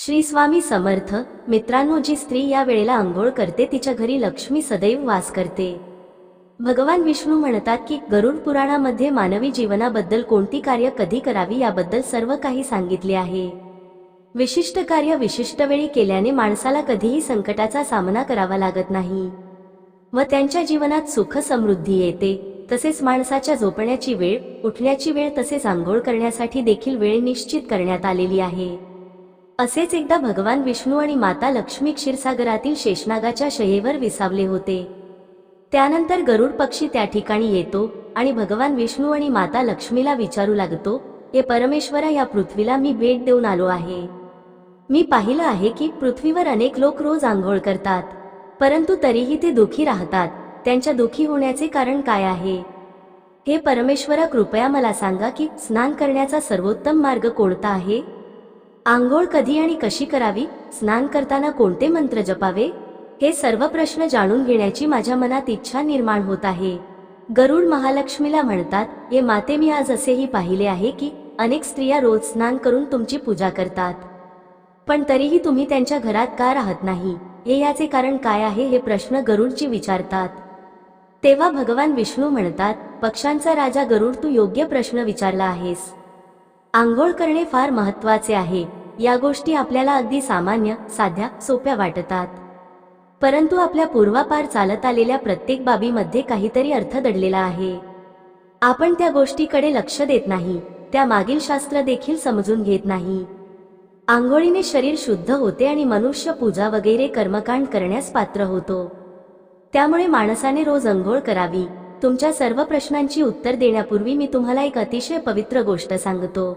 श्री स्वामी समर्थ मित्रांनो जी स्त्री या वेळेला आंघोळ करते तिच्या घरी लक्ष्मी सदैव वास करते. भगवान विष्णू म्हणतात की गरुड पुराणामध्ये मानवी जीवनाबद्दल कोणती कार्य कधी करावी याबद्दल सर्व काही सांगितले आहे. विशिष्ट कार्य विशिष्ट वेळी केल्याने माणसाला कधीही संकटाचा सामना करावा लागत नाही. व त्यांच्या जीवनात सुख समृद्धी येते. तसेच माणसाच्या झोपण्याची वेळ उठण्याची वेळ तसेच आंघोळ करण्यासाठी देखील वेळ निश्चित करण्यात आलेली आहे. असेच एकदा भगवान विष्णू आणि माता लक्ष्मी क्षीरसागरातील शेषनागाच्या शयेवर विसावले होते. त्यानंतर गरुड पक्षी त्या ठिकाणी येतो आणि भगवान विष्णू आणि माता लक्ष्मीला विचारू लागतो हे परमेश्वरा या पृथ्वीला मी भेट देऊन आलो आहे. मी पाहिलं आहे की पृथ्वीवर अनेक लोक रोज आंघोळ करतात परंतु तरीही ते दुखी राहतात. त्यांच्या दुखी होण्याचे कारण काय आहे? हे परमेश्वरा कृपया मला सांगा की स्नान करण्याचा सर्वोत्तम मार्ग कोणता आहे? आंघोळ कधी आणि कशी करावी? स्नान करताना कोणते मंत्र जपावे? हे सर्व प्रश्न जाणून घेण्याची माझ्या मनात इच्छा निर्माण होत आहे. गरुड महालक्ष्मीला म्हणतात हे माते मी आज असेही पाहिले आहे की अनेक स्त्रिया रोज स्नान करून तुमची पूजा करतात. पण तरीही तुम्ही त्यांच्या घरात का राहत नाही? हे याचे कारण काय आहे हे प्रश्न गरुडची विचारतात. तेव्हा भगवान विष्णू म्हणतात पक्षांचा राजा गरुड तू योग्य प्रश्न विचारला आहेस. आंघोळ करणे फार महत्त्वाचे आहे. या गोष्टी आपल्याला अगदी सामान्य साध्या सोप्या वाटतात. परंतु आपल्या पूर्वापार चालत आलेल्या प्रत्येक बाबीमध्ये काहीतरी अर्थ दडलेला आहे. आपण त्या गोष्टीकडे लक्ष देत नाही त्या मागील शास्त्र देखील समजून घेत नाही. आंघोळीने शरीर शुद्ध होते आणि मनुष्य पूजा वगैरे कर्मकांड करण्यास पात्र होतो. त्यामुळे माणसाने रोज अंघोळ करावी. तुमच्या सर्व प्रश्नांची उत्तर देण्यापूर्वी मी तुम्हाला एक अतिशय पवित्र गोष्ट सांगतो.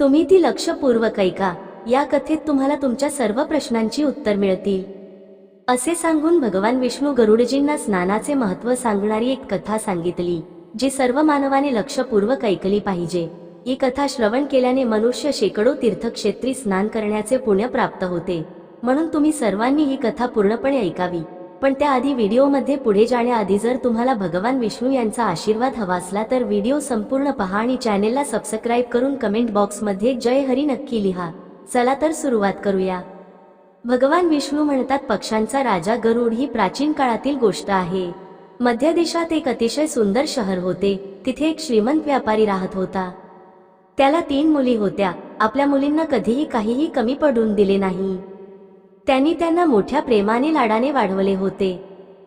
तुम्ही ती लक्षपूर्वक ऐका. या कथेत तुम्हाला तुमच्या सर्व प्रश्नांची उत्तर मिळतील. असे सांगून भगवान विष्णू गरुडजींना स्नानाचे महत्त्व सांगणारी एक कथा सांगितली जी सर्व मानवाने लक्षपूर्वक ऐकली पाहिजे. ही कथा श्रवण केल्याने मनुष्य शेकडो तीर्थक्षेत्री स्नान करण्याचे पुण्य प्राप्त होते. म्हणून तुम्ही सर्वांनी ही कथा पूर्णपणे ऐकावी. पण त्याआधी व्हिडिओमध्ये पुढे जाण्याआधी जर तुम्हाला भगवान विष्णू यांचा आशीर्वाद हवा असला तर व्हिडिओ संपूर्ण पहा आणि चॅनेलला सबस्क्राईब करून कमेंट बॉक्समध्ये जय हरी नक्की लिहा. चला तर सुरुवात करूया. भगवान विष्णू म्हणतात पक्षांचा राजा गरुड ही प्राचीन काळातील गोष्ट आहे. मध्य देशात एक अतिशय सुंदर शहर होते. तिथे एक श्रीमंत व्यापारी राहत होता. त्याला तीन मुली होत्या. आपल्या मुलींना कधीही काहीही कमी पडून दिले नाही. त्यांनी त्यांना मोठ्या प्रेमाने लाडाने वाढवले होते.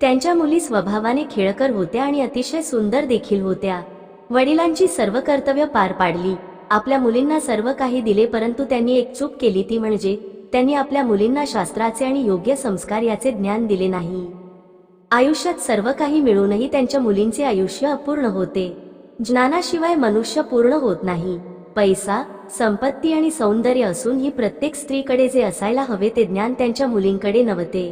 त्यांच्या मुली स्वभावाने खेळकर होत्या आणि अतिशय सुंदर देखील होत्या. वडिलांची सर्व कर्तव्य पार पाडली. आपल्या मुलींना सर्व काही दिले परंतु त्यांनी एक चूक केली ती म्हणजे त्यांनी आपल्या मुलींना शास्त्राचे आणि योग्य संस्कार याचे ज्ञान दिले नाही. आयुष्यात सर्व काही मिळूनही त्यांच्या मुलींचे आयुष्य अपूर्ण होते. ज्ञानाशिवाय मनुष्य पूर्ण होत नाही. पैसा संपत्ती आणि सौंदर्य असून ही प्रत्येक स्त्रीकडे जे असायला हवे ते ज्ञान त्यांच्या मुलींकडे नव्हते.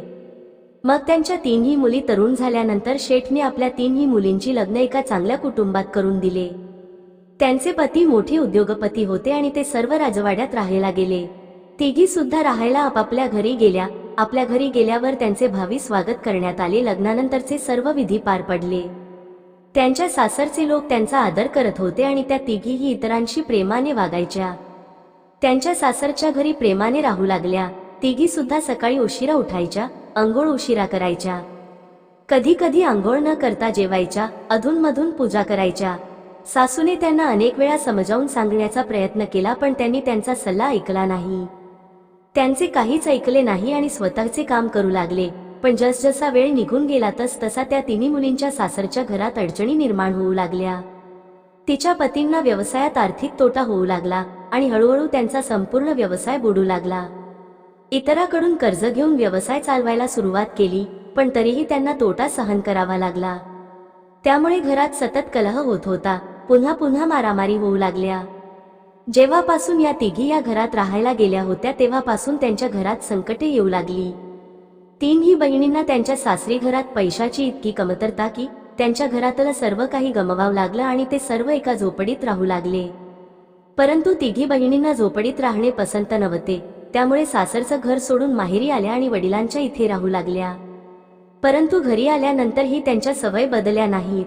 मग त्यांच्या तीनही मुली तरुण झाल्यानंतर शेठने आपल्या तीनही मुलींची लग्न एका चांगल्या कुटुंबात करून दिले. त्यांचे पती मोठे उद्योगपती होते आणि ते सर्व राजवाड्यात राहायला गेले. तिघी सुद्धा राहायला आपापल्या घरी गेल्या. आपल्या घरी गेल्यावर त्यांचे भावी स्वागत करण्यात आले. लग्नानंतरचे सर्व विधी पार पडले. त्यांच्या सासरचे लोक त्यांचा आदर करत होते आणि त्या तिघीही इतरांशी प्रेमाने वागायच्या. त्यांच्या सासरच्या घरी प्रेमाने राहू लागल्या. तिघी सुद्धा सकाळी उशिरा उठायच्या अंघोळ उशिरा करायच्या. कधी कधी आंघोळ न करता जेवायच्या अधूनमधून पूजा करायच्या. सासूने त्यांना अनेक वेळा समजावून सांगण्याचा प्रयत्न केला पण त्यांनी त्यांचा सल्ला ऐकला नाही. त्यांचे काहीच ऐकले नाही आणि स्वतःचे काम करू लागले. पण जसजसा वेळ निघून गेला तस तसा त्या तिन्ही मुलींच्या सासरच्या घरात अडचणी निर्माण होऊ लागल्या. तिच्या पतींना व्यवसायात आर्थिक तोटा होऊ लागला आणि हळूहळू त्यांचा संपूर्ण व्यवसाय बुडू लागला. इतराकडून कर्ज घेऊन व्यवसाय चालवायला सुरुवात केली पण तरीही त्यांना तोटा सहन करावा लागला. त्यामुळे घरात सतत कलह होत होता पुन्हा पुन्हा मारामारी होऊ लागल्या. जेव्हापासून या तिघी या घरात राहायला गेल्या होत्या तेव्हापासून त्यांच्या घरात संकटे येऊ लागली. तीनही बहिणींना त्यांच्या सासरी घरात पैशाची इतकी कमतरता की त्यांच्या घरातलं सर्व काही गमवावं लागलं आणि ते सर्व एका झोपडीत राहू लागले. परंतु तिघी बहिणींना झोपडीत राहणे पसंत नव्हते त्यामुळे सासरचं घर सोडून माहेरी आल्या आणि वडिलांच्या इथे राहू लागल्या. परंतु घरी आल्यानंतरही त्यांच्या सवय बदलल्या नाहीत.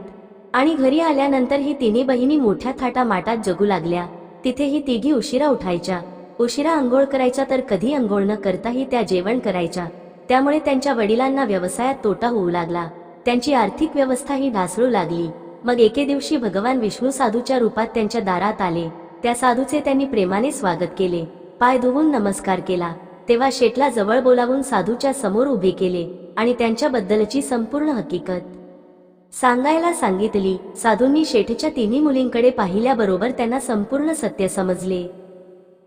आणि घरी आल्यानंतर ही तिन्ही बहिणी मोठ्या थाटा माटात जगू लागल्या. तिथेही तिघी उशिरा उठायच्या. उशिरा आंघोळ करायच्या तर कधी आंघोळ न करताही त्या जेवण करायच्या. त्यामुळे त्यांच्या वडिलांना व्यवसायात तोटा होऊ लागला. त्यांची आर्थिक व्यवस्थाही ढासळू लागली. मग एके दिवशी भगवान विष्णू साधूच्या रूपात त्यांच्या दारात आले. त्या साधूचे त्यांनी प्रेमाने स्वागत केले. पाय धुवून नमस्कार केला. तेव्हा शेटला जवळ बोलावून साधूच्या समोर उभे केले आणि त्यांच्याबद्दलची संपूर्ण हकीकत. सांगायला सांगितली. साधूंनी शेठच्या तिन्ही मुलींकडे पाहिल्याबरोबर त्यांना संपूर्ण सत्य समजले.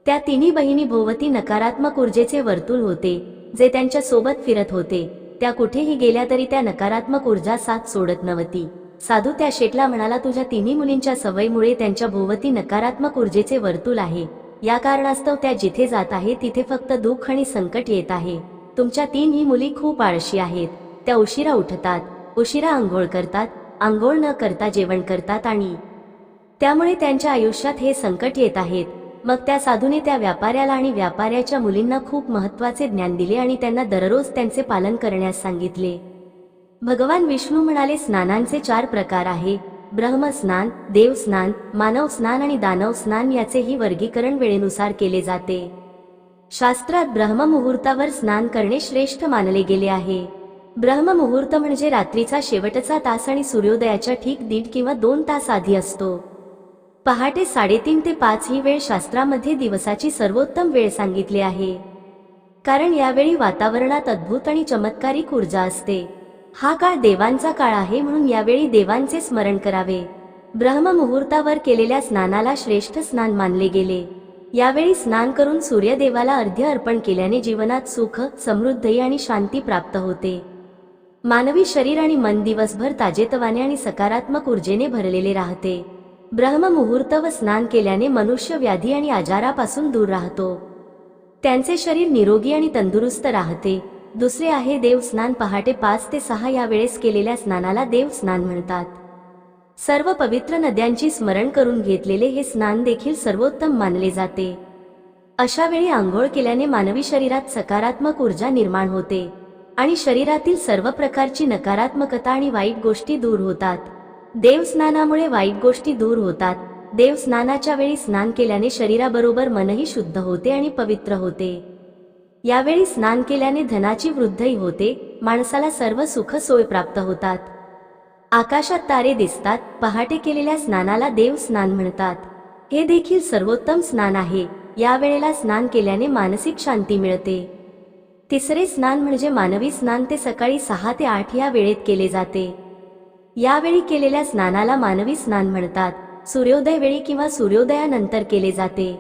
त्या तिन्ही बहिणी भोवती नकारात्मक ऊर्जेचे वर्तुळ होते. जे त्यांच्यासोबत फिरत होते. त्या कुठेही गेल्या तरी त्या नकारात्मक ऊर्जा साथ सोडत नव्हती. साधू त्या शेटला म्हणाला तुझ्या तिन्ही मुलींच्या सवयीमुळे त्यांच्या भोवती नकारात्मक ऊर्जेचे वर्तुळ आहे. या कारणास्तव त्या जिथे जात आहे तिथे फक्त दुःख आणि संकट येत आहे. तुमच्या तीनही मुली खूप आळशी आहेत. त्या उशिरा उठतात उशिरा आंघोळ करतात आंघोळ न करता जेवण करतात आणि त्यामुळे त्यांच्या आयुष्यात हे संकट येत आहेत. मग त्या साधूने त्या व्यापाऱ्याला आणि व्यापाऱ्याच्या मुलींना खूप महत्त्वाचे ज्ञान दिले आणि त्यांना दररोज त्यांचे पालन करण्यास सांगितले. भगवान विष्णू म्हणाले स्नानांचे चार प्रकार आहे. ब्रह्मस्नान देवस्नान मानव स्नान आणि दानव स्नान याचेही वर्गीकरण वेळेनुसार केले जाते. शास्त्रात ब्रह्ममुहूर्तावर स्नान करणे श्रेष्ठ मानले गेले आहे. ब्रह्ममुहूर्त म्हणजे रात्रीचा शेवटचा तास आणि सूर्योदयाच्या ठीक दीड किंवा दोन तास आधी असतो. पहाटे साडेतीन ते पाच ही वेळ शास्त्रामध्ये दिवसाची सर्वोत्तम वेळ सांगितली आहे. कारण यावेळी वातावरणात अद्भुत आणि चमत्कारिक ऊर्जा असते. हा काळ देवांचा काळ आहे म्हणून यावेळी देवांचे स्मरण करावे. ब्रह्ममुहूर्तावर केलेल्या स्नानाला श्रेष्ठ स्नान मानले गेले. यावेळी स्नान करून सूर्यदेवाला अर्ध्य अर्पण केल्याने जीवनात सुख समृद्धी आणि शांती प्राप्त होते. मानवी शरीर आणि मन दिवसभर ताजेतवाने आणि सकारात्मक ऊर्जेने भरलेले राहते. ब्रह्ममुहूर्त व स्नान केल्याने मनुष्य व्याधी आणि आजारापासून दूर राहतो. त्यांचे शरीर निरोगी आणि तंदुरुस्त राहते. दुसरे आहे देव स्नान पहाटे पाच ते सहा या वेळेस केलेल्या स्नानाला देव स्नान म्हणतात. सर्व पवित्र नद्यांची स्मरण करून घेतलेले हे स्नान देखील सर्वोत्तम मानले जाते. अशा वेळी आंघोळ केल्याने मानवी शरीरात सकारात्मक ऊर्जा निर्माण होते आणि शरीरातील सर्व प्रकारची नकारात्मकता आणि वाईट गोष्टी दूर होतात. देवस्नानामुळे वाईट गोष्टी दूर होतात. देवस्नानाच्या वेळी स्नान केल्याने शरीराबरोबर मनही शुद्ध होते आणि पवित्र होते. यावेळी स्नान केल्याने धनाची वृद्धही होते माणसाला सर्व सुख सोय प्राप्त होतात. आकाशात तारे दिसतात पहाटे केलेल्या स्नानाला देव स्नान म्हणतात. हे देखील सर्वोत्तम स्नान आहे या वेळेला स्नान केल्याने मानसिक शांती मिळते. तिसरे स्नान म्हणजे मानवी स्नान ते सकाळी सहा ते आठ या वेळेत केले जाते. यावेळी केलेल्या स्नानाला मानवी स्नान म्हणतात. सूर्योदय वेळी किंवा सूर्योदयानंतर केले जाते.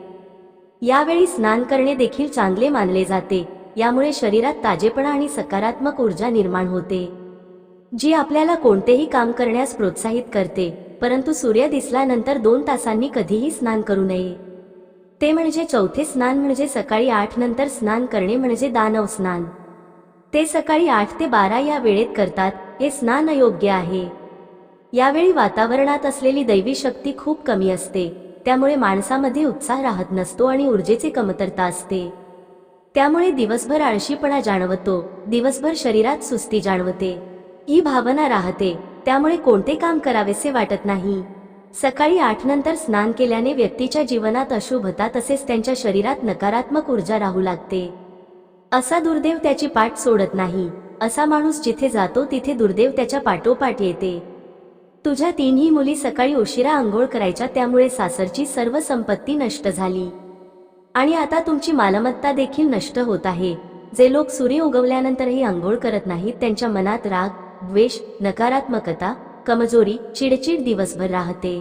यावेळी स्नान करणे देखील चांगले मानले जाते. यामुळे शरीरात ताजेपणा आणि सकारात्मक ऊर्जा निर्माण होते. जी आपल्याला कोणतेही काम करण्यास प्रोत्साहित करते परंतु सूर्य दिसल्यानंतर दोन तासांनी कधीही स्नान करू नये. ते म्हणजे चौथे स्नान म्हणजे सकाळी आठ नंतर स्नान करणे म्हणजे दानव स्नान. ते सकाळी आठ ते बारा या वेळेत करतात हे स्नान अयोग्य आहे. यावेळी वातावरणात असलेली दैवी शक्ती खूप कमी असते. त्यामुळे माणसामध्ये उत्साह राहत नसतो आणि ऊर्जेची कमतरता असते. त्यामुळे दिवसभर आळशीपणा जाणवतो दिवसभर शरीरात सुस्ती जाणवते. ही भावना राहते त्यामुळे कोणते काम करावेसे वाटत नाही. सकाळी आठ नंतर स्नान केल्याने व्यक्तीच्या जीवनात अशुभता तसेच त्यांच्या शरीरात नकारात्मक ऊर्जा राहू लागते. असा दुर्दैव त्याची पाठ सोडत नाही. असा माणूस जिथे जातो तिथे दुर्दैव त्याच्या पाठोपाठ येते. तुझ्या तीनही मुली सकाळी उशिरा आंघोळ करायच्या त्यामुळे सासरची सर्व संपत्ती नष्ट झाली. आणि आता तुमची मालमत्ता देखील नष्ट होत आहे. जे लोक सूर्य उगवल्यानंतरही आंघोळ करत नाहीत त्यांच्या मनात राग द्वेष नकारात्मकता कमजोरी चिडचिड दिवसभर राहते.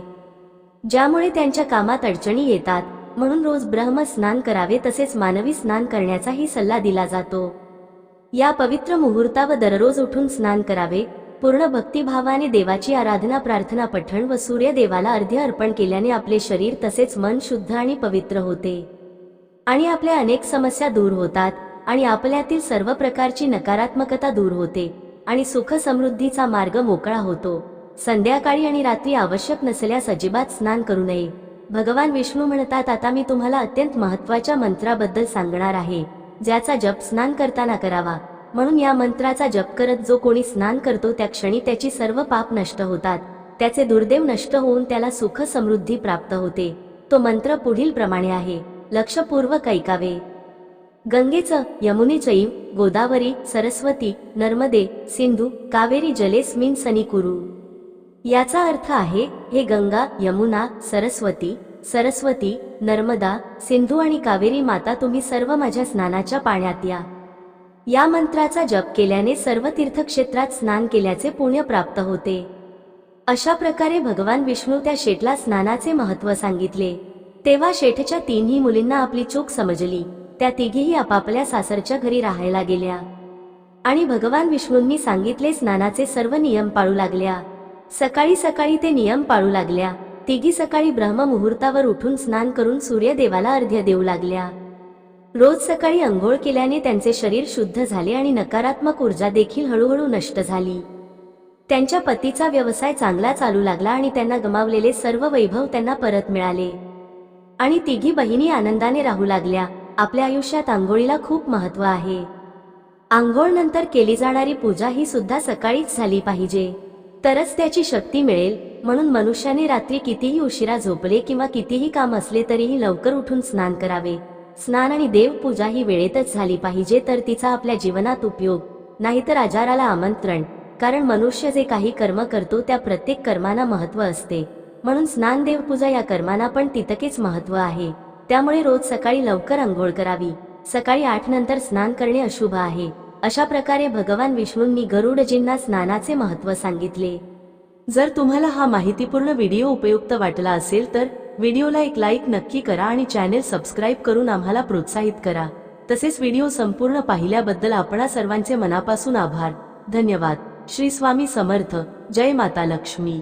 ज्यामुळे त्यांच्या कामात अडचणी येतात म्हणून रोज ब्रह्म स्नान करावे तसेच मानवी स्नान करण्याचाही सल्ला दिला जातो. या पवित्र मुहूर्तावर दररोज उठून स्नान करावे पूर्ण भक्तिभावाने देवाची आराधना प्रार्थना पठण व सूर्यदेवाला अर्ध्य अर्पण केल्याने आपले शरीर तसेच मन शुद्ध आणि पवित्र होते. आणि आपल्या अनेक समस्या दूर होतात आणि आपल्यातील सर्व प्रकारची नकारात्मकता दूर होते आणि सुख समृद्धीचा मार्ग मोकळा होतो. संध्याकाळी आणि रात्री आवश्यक नसल्यास अजिबात स्नान करू नये. भगवान विष्णू म्हणतात आता मी तुम्हाला अत्यंत महत्त्वाच्या मंत्राबद्दल सांगणार आहे. ज्याचा जप स्नान करताना करावा. म्हणून या मंत्राचा जप करत जो कोणी स्नान करतो त्या क्षणी त्याची सर्व पाप नष्ट होतात. त्याचे दुर्दैव नष्ट होऊन त्याला सुख समृद्धी प्राप्त होते. तो मंत्र पुढील प्रमाणे आहे. लक्षपूर्वक ऐकावे. गंगेचं यमुनेचैव गोदावरी सरस्वती नर्मदे सिंधू कावेरी जलेस्मिन सनिकुरू याचा अर्थ आहे हे गंगा यमुना सरस्वती सरस्वती नर्मदा सिंधू आणि कावेरी माता तुम्ही सर्व माझ्या स्नानाच्या पाण्यात या. या मंत्राचा जप केल्याने सर्व तीर्थक्षेत्रात स्नान केल्याचे पुण्य प्राप्त होते. अशा प्रकारे भगवान विष्णू त्या शेठला स्नानाचे महत्त्व सांगितले. तेव्हा शेठच्या तीनही मुलींना आपली चूक समजली. त्या तिघीही आपापल्या सासरच्या घरी राहायला गेल्या. आणि भगवान विष्णूंनी सांगितले स्नानाचे सर्व नियम पाळू लागल्या. सकाळी सकाळी ते नियम पाळू लागल्या. तिघी सकाळी ब्रह्ममुहूर्तावर उठून स्नान करून सूर्यदेवाला अर्घ्य देऊ लागल्या. रोज सकाळी अंघोळ केल्याने त्यांचे शरीर शुद्ध झाले आणि नकारात्मक ऊर्जा देखील हळूहळू नष्ट झाली. त्यांच्या पतीचा व्यवसाय चांगला चालू लागला आणि त्यांना गमावलेले सर्व वैभव त्यांना परत मिळाले. आणि तिघी बहिणी आनंदाने राहू लागल्या. आपल्या आयुष्यात आंघोळीला खूप महत्त्व आहे. आंघोळ नंतर केली जाणारी पूजा ही सुद्धा सकाळीच झाली पाहिजे. तरच त्याची शक्ती मिळेल. म्हणून मनुष्याने रात्री कितीही उशिरा झोपले किंवा कितीही काम असले तरीही लवकर उठून स्नान करावे. स्नान आणि देवपूजा ही वेळेतच झाली पाहिजे तर तिचा आपल्या जीवनात उपयोग नाहीतर आजाराला आमंत्रण. कारण मनुष्य जे काही कर्म करतो त्या प्रत्येक कर्मांना महत्त्व असते. म्हणून स्नान देवपूजा या कर्मांना पण तितकेच महत्त्व आहे. त्यामुळे रोज सकाळी लवकर अंघोळ करावी. सकाळी आठ नंतर स्नान करणे अशुभ आहे. अशा प्रकारे भगवान विष्णूंनी गरुडजींना स्नानाचे महत्त्व सांगितले. जर तुम्हाला हा माहितीपूर्ण व्हिडिओ उपयुक्त वाटला असेल तर व्हिडिओला एक लाईक नक्की करा आणि चॅनेल सबस्क्राईब करून आम्हाला प्रोत्साहित करा. तसेच व्हिडिओ संपूर्ण पाहिल्याबद्दल आपणा सर्वांचे मनापासून आभार. धन्यवाद. श्री स्वामी समर्थ. जय माता लक्ष्मी.